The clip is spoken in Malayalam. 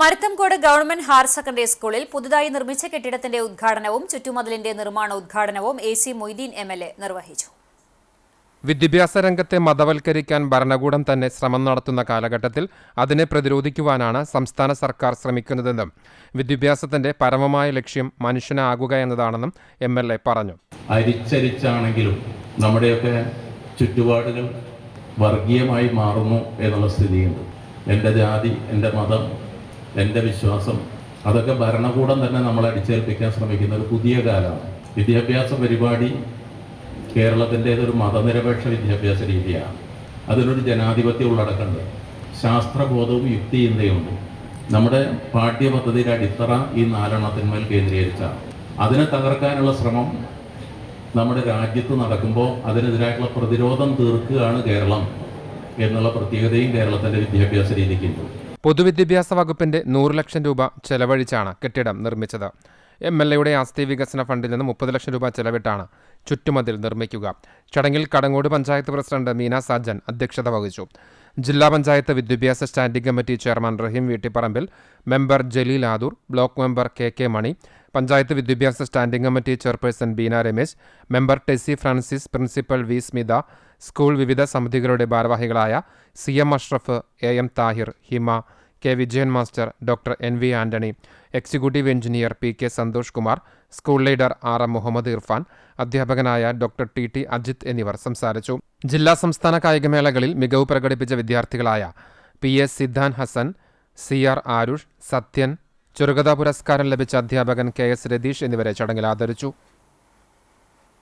മരുത്തംകോട് ഗവൺമെന്റ് ഹയർ സെക്കൻഡറി സ്കൂളിൽ പുതുതായി നിർമ്മിച്ച കെട്ടിടത്തിന്റെ ഉദ്ഘാടനവും ചുറ്റുമതിലിന്റെ നിർമ്മാണ ഉദ്ഘാടനവും A C Moideen M L A നിർവഹിച്ചു. വിദ്യാഭ്യാസ രംഗത്തെ മതവൽക്കരിക്കാൻ ഭരണകൂടം തന്നെ ശ്രമം നടത്തുന്ന കാലഘട്ടത്തിൽ അതിനെ പ്രതിരോധിക്കുവാനാണ് സംസ്ഥാന സർക്കാർ ശ്രമിക്കുന്നതെന്നും വിദ്യാഭ്യാസത്തിന്റെ പരമമായ ലക്ഷ്യം മനുഷ്യനാകുക എന്നതാണെന്നും എം എൽ എ പറഞ്ഞു. അരിച്ചരിച്ചാണെങ്കിലും നമ്മുടെയൊക്കെ ചുറ്റുപാടുകൾ വർഗീയമായി മാറുന്നു എന്നുള്ള സ്ഥിതിയുണ്ട്. എന്റെ ജാതി എന്റെ മതം എന്റെ വിശ്വാസം. അതൊക്കെ ഭരണകൂടം തന്നെ നമ്മളെ അടിച്ചേൽപ്പിക്കാൻ ശ്രമിക്കുന്ന ഒരു പുതിയ കാലമാണ്. വിദ്യാഭ്യാസ പരിപാടി കേരളത്തിന്റേതൊരു മതനിരപേക്ഷ വിദ്യാഭ്യാസ രീതിയാണ്. അതിലൊരു ജനാധിപത്യ ഉള്ളടക്കമുണ്ട്. ശാസ്ത്രബോധവും യുക്തി ചിന്തയുണ്ട് നമ്മുടെ പാഠ്യപദ്ധതിയുടെ അടിത്തറ ഈ നാലെണ്ണത്തിന്മേൽ കേന്ദ്രീകരിച്ചാണ്. അതിനെ തകർക്കാനുള്ള ശ്രമം നമ്മുടെ രാജ്യത്ത് നടക്കുമ്പോൾ അതിനെതിരായിട്ടുള്ള പ്രതിരോധം തീർക്കുകയാണ് കേരളം എന്നുള്ള പ്രത്യേകതയും കേരളത്തിന്റെ വിദ്യാഭ്യാസ രീതിക്കുണ്ട്. പൊതുവിദ്യാഭ്യാസ വകുപ്പിന്റെ നൂറ് ലക്ഷം രൂപ ചെലവഴിച്ചാണ് കെട്ടിടം നിർമ്മിച്ചത്. എം എൽ എയുടെ ആസ്തി വികസന ഫണ്ടിൽ നിന്ന് മുപ്പത് ലക്ഷം രൂപ ചെലവിട്ടാണ് ചുറ്റുമതിൽ നിർമ്മിക്കുക. ചടങ്ങിൽ കടങ്ങോട് പഞ്ചായത്ത് പ്രസിഡന്റ് മീന സാജൻ അധ്യക്ഷത വഹിച്ചു. ജില്ലാ പഞ്ചായത്ത് വിദ്യാഭ്യാസ standing committee chairman Rahim Veettipparambil member Jaleel Adoor block member K K Mani panchayat വിദ്യാഭ്യാസ standing committee chairperson Beena Ramesh member Tessy Francis principal V Smitha school വിവിധ സമിതികളുടെ ഭാരവാഹികളായ C M Ashraf A M Thahir Hima K Vijayan master doctor N V Antony executive engineer P K Santhosh Kumar school leader R M Muhammad Irfan അധ്യാപകനായ ഡോക്ടർ ടി ടി അജിത് എന്നിവർ സംസാരിച്ചു. ജില്ലാ സംസ്ഥാന കായികമേളകളിൽ മികവ് പ്രകടിപ്പിച്ച വിദ്യാർത്ഥികളായ P S Siddhan Hasan C R Aarush Sathyan ചെറുകഥാ പുരസ്കാരം ലഭിച്ച അധ്യാപകൻ കെ എസ് രതീഷ് എന്നിവരെ ചടങ്ങിൽ ആദരിച്ചു